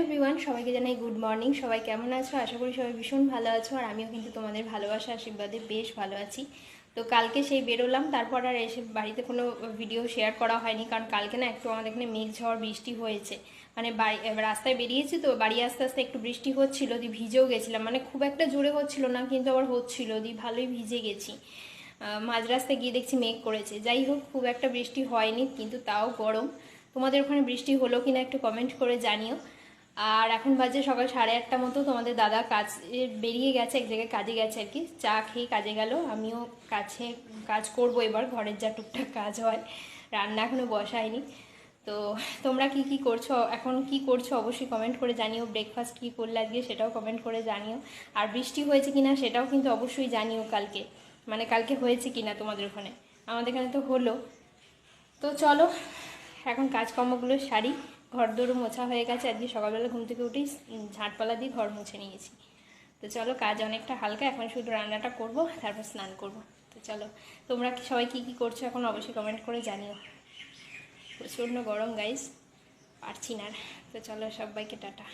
Everyone সবাইকে জানাই good morning সবাই কেমন আছো? আশা করি সবাই ভীষণ ভালো আছো, আর আমিও কিন্তু তোমাদের ভালোবাসা, আশীর্বাদে বেশ ভালো আছি। তো কালকে সেই বেরোলাম, তারপর আর এসে বাড়িতে কোনো ভিডিও শেয়ার করা হয়নি, কারণ কালকে না একটু আমাদের এখানে মেঘ ঝড়, বৃষ্টি হয়েছে। মানে বাড়ি রাস্তায় বেরিয়েছি তো, বাড়ি আস্তে আস্তে একটু বৃষ্টি হচ্ছিল দিয়ে ভিজেও গেছিলাম। মানে খুব একটা জোরে হচ্ছিল না, কিন্তু আবার হচ্ছিল দিয়ে ভালোই ভিজে গেছি। মাঝ রাস্তায় গিয়ে দেখছি মেঘ করেছে। যাই হোক, খুব একটা বৃষ্টি হয়নি, কিন্তু তাও গরম। তোমাদের ওখানে বৃষ্টি হলো কিনা একটু কমেন্ট করে জানিও। আর এখন বাজে সকাল সাড়ে আটটা মতো, তোমাদের দাদা কাজ বেরিয়ে গেছে, এক জায়গায় কাজে গেছে আর কি। চা খেয়ে কাজে গেল, আমিও কাছে কাজ করব এবার, ঘরের যা টুকটাক কাজ হয়, রান্না এখনও বসায়নি। তো তোমরা কি কি করছ? এখন কি করছ? অবশ্যই কমেন্ট করে জানিও ব্রেকফাস্ট কি করলে আজকে সেটাও কমেন্ট করে জানিও। আর বৃষ্টি হয়েছে কিনা সেটাও কিন্তু অবশ্যই জানিও কালকে। মানে কালকে হয়েছে কিনা তোমাদের ওখানে? আমাদের এখানে তো হলো। তো চলো এখন কাজকর্মগুলো সারি, ঘর দৌড় মোছা হয়ে গেছে। আজকে সকালবেলা ঘুম থেকে উঠেই ঝাঁটপালা দিয়ে ঘর মুছে নিয়েছি। তো চলো, কাজ অনেকটা হালকা, এখন শুধু রান্নাটা করব, তারপর স্নান করব। তো চলো, তোমরা সবাই কি কি করছ এখন অবশ্যই কমেন্ট করে জানিও। প্রচণ্ড গরম গাইস পারছি না। তো চলো, সবাইকে টাটা।